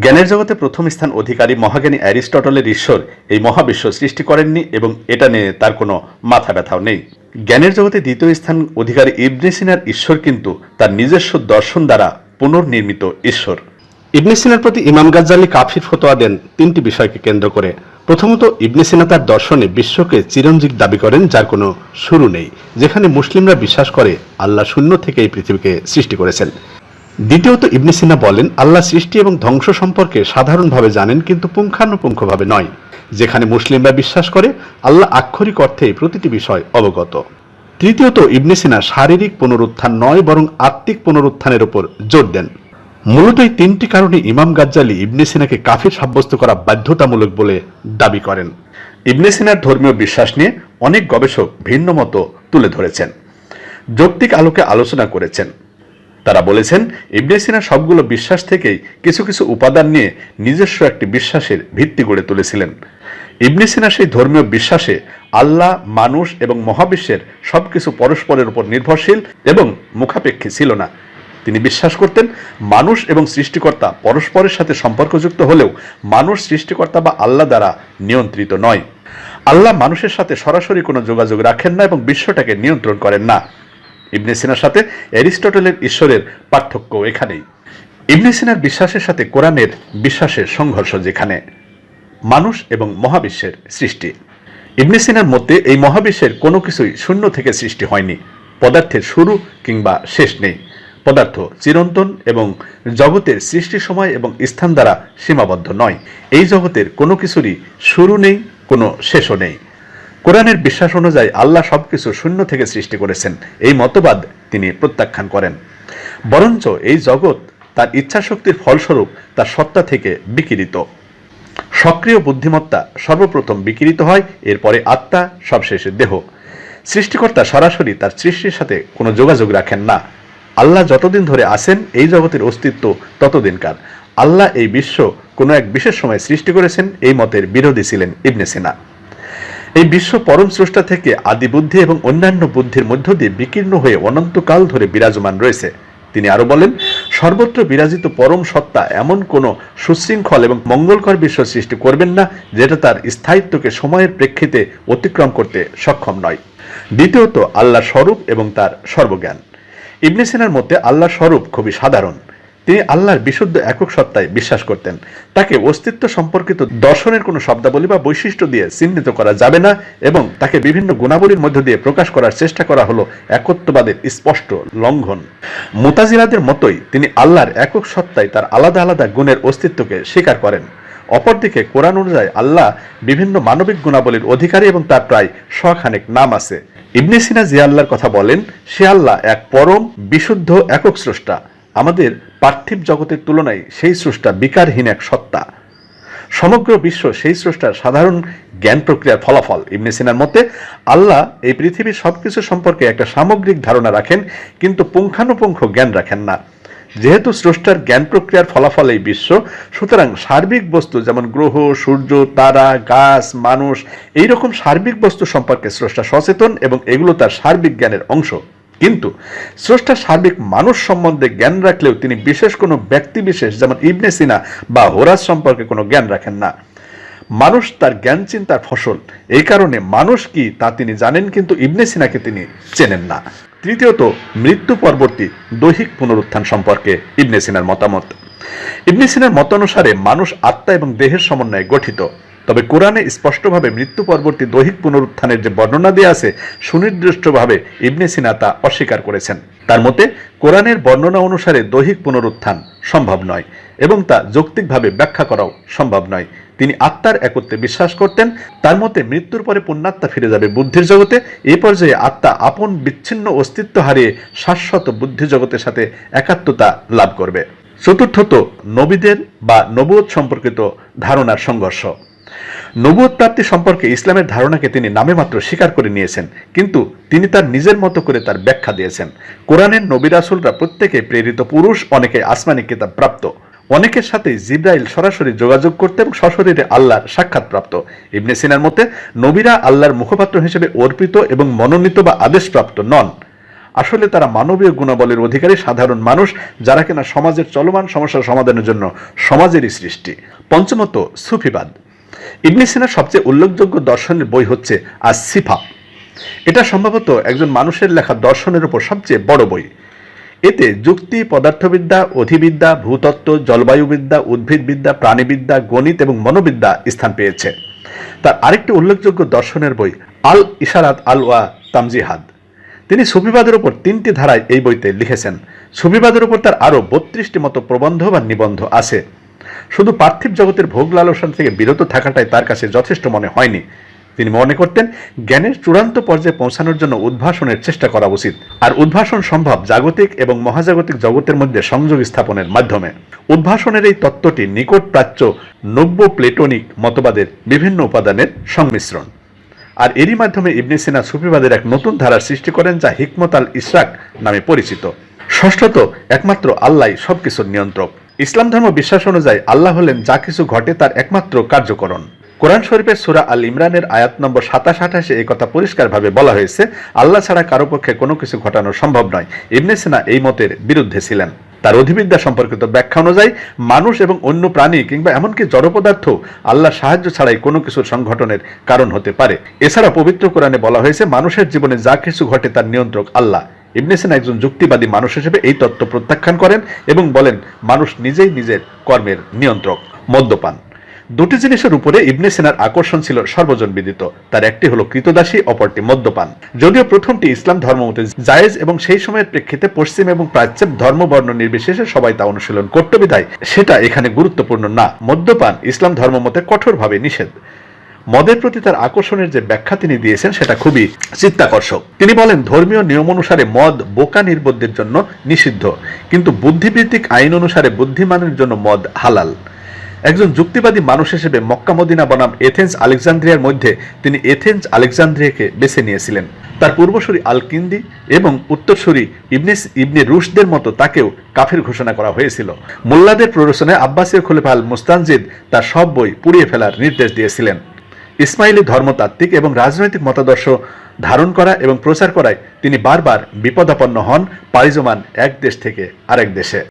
জ্ঞানের জগতে প্রথম স্থান অধিকারী মহাজ্ঞানী অ্যারিস্টটলের ঈশ্বর এই মহাবিশ্ব সৃষ্টি করেননি এবং এটা নিয়ে তার কোনো মাথা ব্যথাও নেই। জ্ঞানের জগতে দ্বিতীয় স্থান অধিকারী ইবনে সিনার ঈশ্বর কিন্তু তার নিজস্ব দর্শন দ্বারা পুনর্নির্মিত ঈশ্বর। ইবনে সিনার প্রতি ইমাম গাজ্জালি কাফির ফতোয়া দেন তিনটি বিষয়কে কেন্দ্র করে। প্রথমত ইবনে সিনা তার দর্শনে বিশ্বকে চিরঞ্জিত দাবি করেন, যার কোনো শুরু নেই, যেখানে মুসলিমরা বিশ্বাস করে আল্লাহ শূন্য থেকে এই পৃথিবীকে সৃষ্টি করেছেন। দ্বিতীয়ত ইবনে সিনা বলেন, আল্লাহ সৃষ্টি এবং ধ্বংস সম্পর্কে সাধারণভাবে জানেন, কিন্তু পুঙ্খানুপুঙ্খভাবে নয়। যেখানে মুসলিমরা বিশ্বাস করে, আল্লাহ আক্ষরিক অর্থে প্রতিটি বিষয় অবগত। তৃতীয়ত ইবনে সিনা শারীরিক পুনরুত্থান নয়, বরং আত্মিক পুনরুত্থানের উপর জোর দেন। মূলত এই তিনটি কারণে ইমাম গাজ্জালি ইবনে সিনাকে কাফির সাব্যস্ত করা বাধ্যতামূলক বলে দাবি করেন। ইবনে সিনার ধর্মীয় বিশ্বাস নিয়ে অনেক গবেষক ভিন্ন মতো তুলে ধরেছেন। যৌক্তিক আলোকে আলোচনা করেছেন। তারা বলেছেন ইবনে সিনা সবগুলো বিশ্বাস থেকেই কিছু কিছু উপাদান নিয়ে নিজস্ব একটি বিশ্বাসের ভিত্তি গড়ে তুলেছিলেন। ইবনে সিনা সেই ধর্মীয় বিশ্বাসে আল্লাহ, মানুষ এবং মহাবিশ্বের সবকিছু পরস্পরের উপর নির্ভরশীল এবং মুখাপেক্ষী ছিল না। তিনি বিশ্বাস করতেন, মানুষ এবং সৃষ্টিকর্তা পরস্পরের সাথে সম্পর্কযুক্ত হলেও মানুষ সৃষ্টিকর্তা বা আল্লাহ দ্বারা নিয়ন্ত্রিত নয়। আল্লাহ মানুষের সাথে সরাসরি কোনো যোগাযোগ রাখেন না এবং বিশ্বটাকে নিয়ন্ত্রণ করেন না। ইবনে সিনার সাথে অ্যারিস্টটলের ঈশ্বরের পার্থক্য এখানেই। ইবনে সিনার বিশ্বাসের সাথে কোরআনের বিশ্বাসের সংঘর্ষ যেখানে, মানুষ এবং মহাবিশ্বের সৃষ্টি। ইবনে সিনার মধ্যে এই মহাবিশ্বের কোনো কিছুই শূন্য থেকে সৃষ্টি হয়নি। পদার্থের শুরু কিংবা শেষ নেই। পদার্থ চিরন্তন এবং জগতের সৃষ্টি সময় এবং স্থান দ্বারা সীমাবদ্ধ নয়। এই জগতের কোনো কিছুরই শুরু নেই, কোনো শেষও নেই। কোরআনের বিশ্বাস অনুযায়ী আল্লাহ সবকিছু শূন্য থেকে সৃষ্টি করেছেন। এই মতবাদ তিনি প্রত্যাখ্যান করেন। বরঞ্চ এই জগৎ তার ইচ্ছাশক্তির ফলস্বরূপ তার সত্তা থেকে বিকিরিত। সক্রিয় বুদ্ধিমত্তা সর্বপ্রথম বিকিরিত হয়, এরপরে আত্মা, সবশেষে দেহ। সৃষ্টিকর্তা সরাসরি তার সৃষ্টির সাথে কোনো যোগাযোগ রাখেন না। আল্লাহ যতদিন ধরে আসেন এই জগতের অস্তিত্ব ততদিনকার। আল্লাহ এই বিশ্ব কোনো এক বিশেষ সময় সৃষ্টি করেছেন, এই মতের বিরোধী ছিলেন ইবনে সিনা। এই বিশ্ব পরম স্রষ্টা থেকে আদি বুদ্ধি এবং অন্যান্য বুদ্ধির মধ্য দিয়ে বিকীর্ণ হয়ে অনন্তকাল ধরে বিরাজমান রয়েছে। তিনি আরও বলেন, সর্বত্র বিরাজিত পরম সত্তা এমন কোনো সুশৃঙ্খল এবং মঙ্গলকর বিশ্ব সৃষ্টি করবেন না, যেটা তার স্থায়িত্বকে সময়ের প্রেক্ষিতে অতিক্রম করতে সক্ষম নয়। দ্বিতীয়ত আল্লাহ স্বরূপ এবং তার সর্বজ্ঞান। ইবনে সিনার মতে আল্লাহ স্বরূপ খুবই সাধারণ। তিনি আল্লাহর বিশুদ্ধ একক সত্তায় বিশ্বাস করতেন। তাকে অস্তিত্ব সম্পর্কিত দর্শনের কোনো শব্দাবলী বা বৈশিষ্ট্য দিয়ে চিহ্নিত করা যাবে না এবং তাকে বিভিন্ন গুণাবলীর মধ্য দিয়ে প্রকাশ করার চেষ্টা করা হলো একত্ববাদের স্পষ্ট লঙ্ঘন। মুতাজিরাদের মতোই তিনি আল্লাহর একক সত্তায় তার আলাদা আলাদা গুণের অস্তিত্বকে স্বীকার করেন। অপরদিকে কোরআন অনুযায়ী আল্লাহ বিভিন্ন মানবিক গুণাবলীর অধিকারী এবং তার প্রায় শখানেক নাম আছে। ইবনে সিনা যে আল্লাহর কথা বলেন, সে আল্লাহ এক পরম, বিশুদ্ধ, একক স্রষ্টা। আমাদের পার্থিব জগতের তুলনায় সেই স্রষ্টা বিকারহীন এক সত্তা। সমগ্র বিশ্ব সেই স্রষ্টার সাধারণ জ্ঞান প্রক্রিয়ার ফলাফল। ইবনে সিনার মতে, আল্লাহ এই পৃথিবীর সবকিছু সম্পর্কে একটা সামগ্রিক ধারণা রাখেন, কিন্তু পুঙ্খানুপুঙ্খ জ্ঞান রাখেন না। যেহেতু স্রষ্টার জ্ঞান প্রক্রিয়ার ফলাফল এই বিশ্ব, সুতরাং সার্বিক বস্তু যেমন গ্রহ, সূর্য, তারা, গাছ, মানুষ এই রকম সার্বিক বস্তু সম্পর্কে স্রষ্টা সচেতন এবং এগুলো তার সার্বিক জ্ঞানের অংশ। কিন্তু স্রষ্টার সার্বিক মানুষ সম্বন্ধে জ্ঞান রাখলেও তিনি বিশেষ কোনো ব্যক্তি বিশেষ, যেমন ইবনে সিনা বা হোরাস সম্পর্কে কোনো জ্ঞান রাখেন না। মানুষ তার জ্ঞান চিন্তার ফসল। এই কারণে মানুষ কি তা তিনি জানেন কিন্তু ইবনে সিনাকে তিনি চেনেন না। তৃতীয়ত, মৃত্যু পরবর্তী দৈহিক পুনরুত্থান সম্পর্কে ইবনে সিনার মতামত। ইবনে সিনার মত অনুসারে মানুষ আত্মা এবং দেহের সমন্বয়ে গঠিত। তবে কোরআনে স্পষ্টভাবে মৃত্যু পরবর্তী দৈহিক পুনরুত্থানের যে বর্ণনা দেওয়া আছে, সুনির্দিষ্টভাবে ইবনে সিনা তা অস্বীকার করেছেন। তার মতে, কোরআনের বর্ণনা অনুসারে দৈহিক পুনরুত্থান সম্ভব নয় এবং তা যৌক্তিকভাবে ব্যাখ্যা করাও সম্ভব নয়। তিনি আত্মার একত্রে বিশ্বাস করতেন, তার মতে মৃত্যুর পরে পুণ্যাত্মা ফিরে যাবে বুদ্ধির জগতে। এই পর্যায়ে আত্মা আপন বিচ্ছিন্ন অস্তিত্ব হারিয়ে শাশ্বত বুদ্ধি জগতের সাথে একাত্মতা লাভ করবে। চতুর্থত, নবীদের বা নবুয়ত সম্পর্কিত ধারণার সংঘর্ষ। নবুয়ত প্রাপ্তি সম্পর্কে ইসলামের ধারণাকে তিনি নামে মাত্র স্বীকার করে নিয়েছেন, কিন্তু তিনি তার নিজের মতো করে তার ব্যাখ্যা দিয়েছেন। কোরআনের নবী রাসুলরা প্রত্যেকে প্রেরিত পুরুষ, অনেকে আসমানি কিতাব প্রাপ্ত। অনেকের সাথে জিব্রাইল সরাসরি যোগাযোগ করতে এবং সশরীরে আল্লাহর সাক্ষাৎ প্রাপ্ত। ইবনে সিনার মতে, নবীরা আল্লাহর মুখপাত্র হিসেবে অর্পিত এবং মনোনীত বা আদেশপ্রাপ্ত নন। আসলে তারা মানবীয় গুণাবলীর অধিকারী সাধারণ মানুষ, যারা কিনা সমাজের চলমান সমস্যার সমাধানের জন্য সমাজেরই সৃষ্টি। পঞ্চমত, সুফিবাদ। ইবনে সিনার সবচেয়ে উল্লেখযোগ্য দর্শনের বই হচ্ছে আর সিফা এটা সম্ভবত একজন মানুষের লেখা দর্শনের উপর সবচেয়ে বড় বই। এতে যুক্তি, পদার্থবিদ্যা, অধিবিদ্যা, ভূতত্ত্ব, জলবায়ুবিদ্যা, উদ্ভিদবিদ্যা, প্রাণীবিদ্যা, গণিত এবং মনোবিদ্যা স্থান পেয়েছে। তার আরেকটি উল্লেখযোগ্য দর্শনের বই আল ইশারাত আল ওয়া তামজিহাদ। তিনি সুফিবাদের উপর তিনটি ধারায় এই বইতে লিখেছেন। সুফিবাদের উপর তার আরও বত্রিশটি মতো প্রবন্ধ বা নিবন্ধ আছে। শুধু পার্থিব জগতের ভোগ লালসন থেকে বিরত থাকাটাই তার কাছে যথেষ্ট মনে হয়নি। তিনি মনে করতেন, জ্ঞানের চূড়ান্ত পর্যায়ে পৌঁছানোর জন্য উদ্ভাসনের চেষ্টা করা উচিত। আর উদ্ভাসন সম্ভব জাগতিক এবং মহাজাগতিক জগতের মধ্যে সংযোগ স্থাপনের মাধ্যমে। উদ্ভাসনের এই তত্ত্বটি নিকট প্রাচ্য নব্য প্লেটনিক মতবাদের বিভিন্ন উপাদানের সংমিশ্রণ। আর এরই মাধ্যমে ইবনে সিনা সুফিবাদের এক নতুন ধারার সৃষ্টি করেন যা হিকমত আল ইসরাক নামে পরিচিত। ষষ্ঠত, একমাত্র আল্লাহ সবকিছুর নিয়ন্ত্রক। ইসলাম ধর্ম বিশ্বাস অনুযায়ী আল্লাহ হলেন যা কিছু ঘটে তার একমাত্র কার্যকরণ। কোরআন শরীফের সুরা আল ইমরানের আয়াত নম্বর সাতাশ আঠাশে এই কথা পরিষ্কারভাবে বলা হয়েছে, আল্লাহ ছাড়া কারও পক্ষে কোনো কিছু ঘটানো সম্ভব নয়। ইবনে সিনা এই মতের বিরুদ্ধে ছিলেন। তার অধিবিদ্যা সম্পর্কিত ব্যাখ্যা অনুযায়ী, মানুষ এবং অন্য প্রাণী কিংবা এমনকি জড় পদার্থ আল্লাহ সাহায্য ছাড়াই কোনো কিছুর সংঘটনের কারণ হতে পারে। এছাড়া পবিত্র কোরআনে বলা হয়েছে, মানুষের জীবনে যা কিছু ঘটে তার নিয়ন্ত্রক আল্লাহ। ইবনে সিনা একজন যুক্তিবাদী মানুষ হিসেবে এই তত্ত্ব প্রত্যাখ্যান করেন এবং বলেন, মানুষ নিজেই নিজের কর্মের নিয়ন্ত্রক, মদ্যপান। দুটি জিনিসের উপরে ইবনে সিনার আকর্ষণ ছিল সর্বজন বিদিত তার একটি হলো কৃতদাসী, অপরটি মদ্যপান। যদিও প্রথমটি ইসলাম ধর্মমতে জায়েজ এবং সেই সময়ের প্রেক্ষিতে পশ্চিম এবং প্রাচ্যের ধর্মবর্ণ নির্বিশেষে সবাই তা অনুশীলন করতে বিধায় সেটা এখানে গুরুত্বপূর্ণ না। মদ্যপান ইসলাম ধর্মমতে কঠোরভাবে নিষেধ। মদের প্রতি তার আকর্ষণের যে ব্যাখ্যা তিনি দিয়েছেন, সেটা খুবই চিত্তাকর্ষক। তিনি বলেন, ধর্মীয় নিয়ম অনুসারে মদ বোকা নির্বোধদের জন্য নিষিদ্ধ, কিন্তু বুদ্ধিভিত্তিক আইন অনুসারে বুদ্ধিমানের জন্য মদ হালাল। একজন যুক্তিবাদী মানুষ হিসেবে মক্কা মদিনা বনাম এথেন্স আলেকজান্দ্রিয়ার মধ্যে তিনি এথেন্স আলেকজান্দ্রিয়াকে বেছে নিয়েছিলেন। তার পূর্বসূরি আল কিন্দি এবং উত্তরসূরি ইবনেস ইবনে রুশদের মতো তাকেও কাফের ঘোষণা করা হয়েছিল। মোল্লাদের প্ররোচনায় আব্বাসীয় খলিফা আল মুস্তানজিদ তার সব বই পুড়িয়ে ফেলার নির্দেশ দিয়েছিলেন। ইসমাইলি ধর্মতাত্ত্বিক এবং রাজনৈতিক মতাদর্শ ধারণ করা এবং প্রচার করায় তিনি বারবার বিপদাপন্ন হন পাড়ি জমান এক দেশ থেকে আরেক দেশে।